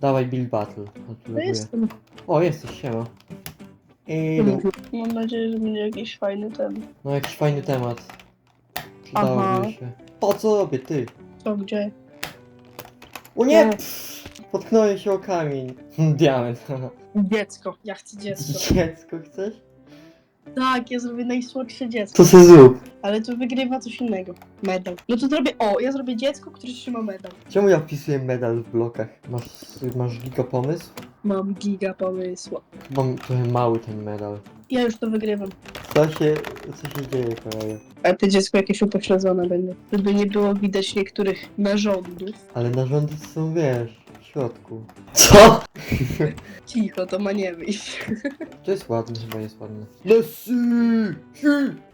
Dawaj Bill Battle. To Gratuluję. jestem. O, jesteś, siema. I no, Mam nadzieję, że będzie jakiś fajny ten. no jakiś fajny temat. Aha. Przydałoby się. Po co robię, ty? Co, gdzie? O nie! Nie. Pff, Potknąłem się o kamień. Diament. Dziecko. Ja chcę dziecko. Dziecko chcesz? Tak, ja zrobię najsłodsze dziecko. To se zrób. Ale tu wygrywa coś innego. Medal. No to zrobię. O, ja zrobię dziecko, które trzyma medal. Czemu ja wpisuję medal w blokach? Masz, masz giga pomysł? Mam giga pomysłu. Mam trochę mały ten medal. Ja już to wygrywam. Co się, co się dzieje, kolego? A to dziecko jakieś upośledzone będzie. Żeby nie było widać niektórych narządów. Ale narządy są, wiesz, środku. Co? Cicho, to ma nie wyjść. To jest ładne, chyba jest ładne. Messi! Si!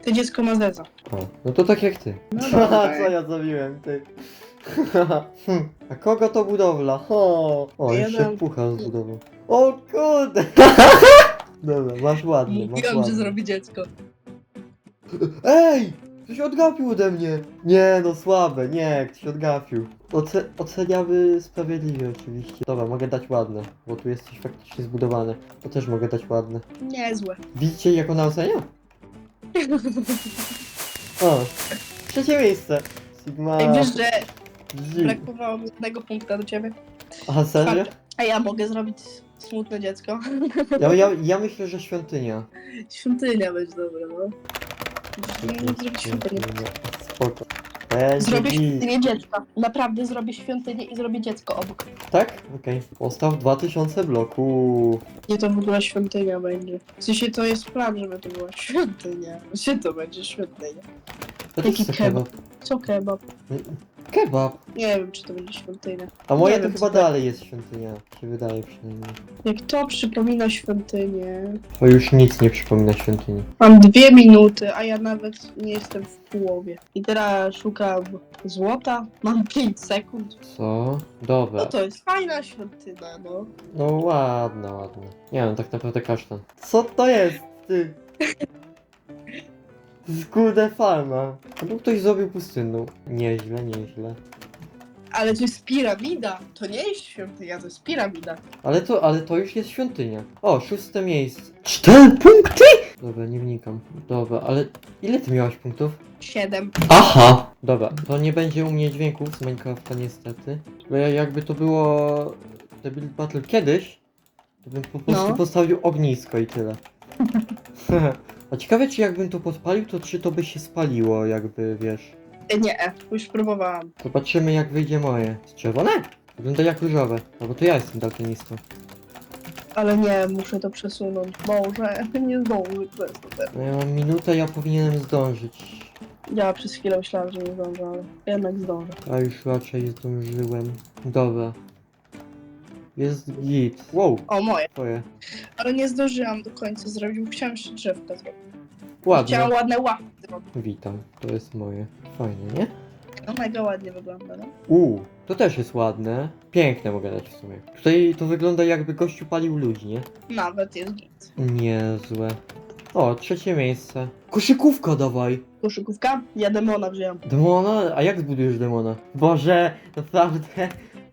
To dziecko ma zeza. O, no to tak jak ty. No Co ja zrobiłem, ty? Hm, A kogo to budowla? O, o Ja dam- pucha zbudował. O kurde! Dobra, masz ładny, masz Mówiłam, że ładny. zrobi dziecko. Ej! Ktoś odgapił ode mnie! Nie, no słabe, nie, ktoś odgapił. Oce oceniamy sprawiedliwie oczywiście. Dobra, mogę dać ładne, bo tu jest coś faktycznie zbudowane. To też mogę dać ładne. Niezłe. Widzicie jak ona ocenia? O, trzecie miejsce. Sigma. Ej, wiesz, że brakowało mi jednego punkta do ciebie. Aha, serio? A ja mogę zrobić smutne dziecko. Ja, ja, ja myślę, że świątynia. Świątynia będzie dobra, no. Zrobić świątynię. Spoko. Będzie Zrobię git. świątynię dziecka. Naprawdę zrobię świątynię i zrobię dziecko obok. Tak? Okej. Postaw 2000 bloku. Nie to w ogóle świątynia będzie. W sensie to jest plan, żeby to była świątynia. Gdzie to będzie świątynia? To Jaki też kebab? Co kebab? Kebab. Nie wiem, czy to będzie świątynia. A moje Nie to wiem, chyba co to- dalej jest świątynia. Się wydaje przynajmniej. Jak to przypomina świątynię. To już nic nie przypomina świątyni. Mam dwie minuty, a ja nawet nie jestem w połowie. I teraz szukam złota. Mam 5 sekund. Co? Dobra. No to jest fajna świątynia, no. No ładna, ładna. Nie wiem, tak naprawdę kasztan. Co to jest, ty? Jest kurde farma. Albo ktoś zrobił pustynną. Nieźle, nieźle. Ale to jest piramida. To nie jest świątynia, to jest piramida. Ale to, ale to już jest świątynia. O, szóste miejsce. Cztery punkty? Dobra, nie wnikam. Dobra, ale ile ty miałaś punktów? 7. Aha! Dobra, to nie będzie u mnie dźwięków z Minecrafta niestety. Bo ja jakby to było The Build Battle kiedyś, to bym po prostu No. postawił ognisko i tyle. A ciekawe czy jakbym to podpalił, to czy to by się spaliło, jakby wiesz. E, Nie, już próbowałam. Zobaczymy jak wyjdzie moje. Jest czerwone? Wygląda jak różowe. No bo to ja jestem daltonistą. Ale nie, muszę to przesunąć. Może nie zdążę przez to teraz. No ja mam minutę, ja powinienem zdążyć. Ja przez chwilę myślałam, że nie zdążę, ale jednak zdążę. A już raczej zdążyłem. Dobra. Jest git. Wow, O, moje. twoje. Ale nie zdążyłam do końca zrobić, bo chciałam jeszcze drzewka zrobić. Ładne. Chciałam ładne łapy zrobić. Witam, to jest moje. Fajne, nie? No mega ładnie wygląda, no. Uuu, to też jest ładne. Piękne mogę dać w sumie. Tutaj to wygląda jakby gościu palił ludzi, nie? Nawet jest git. Niezłe. O, trzecie miejsce. Koszykówka dawaj! Koszykówka? Ja demona wziąłem. Demona? A jak zbudujesz demona? Boże, naprawdę,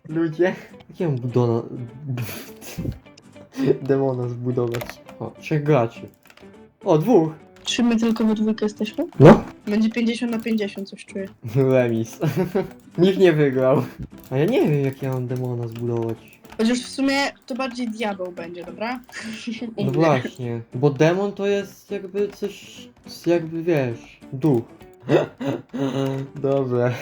ludzie. Jak ja mam budona... demona zbudować? O, trzech graczy. O, dwóch! Czy my tylko we dwójkę jesteśmy? No. Będzie 50 na 50, coś czuję. Remis. Nikt nie wygrał. A ja nie wiem jak ja mam demona zbudować. Chociaż w sumie to bardziej diabeł będzie, dobra? No właśnie, bo demon to jest jakby coś, jakby wiesz, duch. Dobra.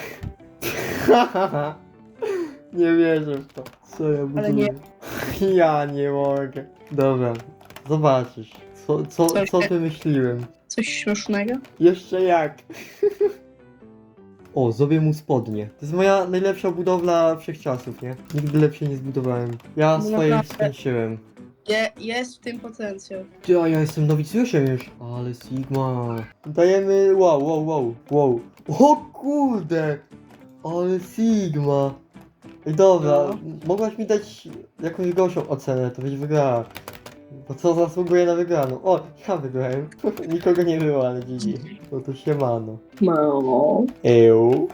Nie wierzę w to. Co ja buduję? Ale nie. Ja nie mogę. Dobra, zobaczysz. Co, co, Coś co wymyśliłem? Coś śmiesznego? Jeszcze jak? O, zrobię mu spodnie. To jest moja najlepsza budowla wszechczasów, nie? Nigdy lepszej nie zbudowałem. Ja No swoje naprawdę. skończyłem. Je, jest w tym potencjał. Ty, a ja jestem nowicjuszem już. Ale Sigma. Dajemy, wow, wow, wow, wow. O kurde! Ale Sigma. Dobra, No. mogłaś mi dać jakąś gorszą ocenę, to byś wygrała. Bo co zasługuje na wygraną? O, ja wygrałem. Nikogo nie było, ale GG. No to siemano. Mamo. Eł.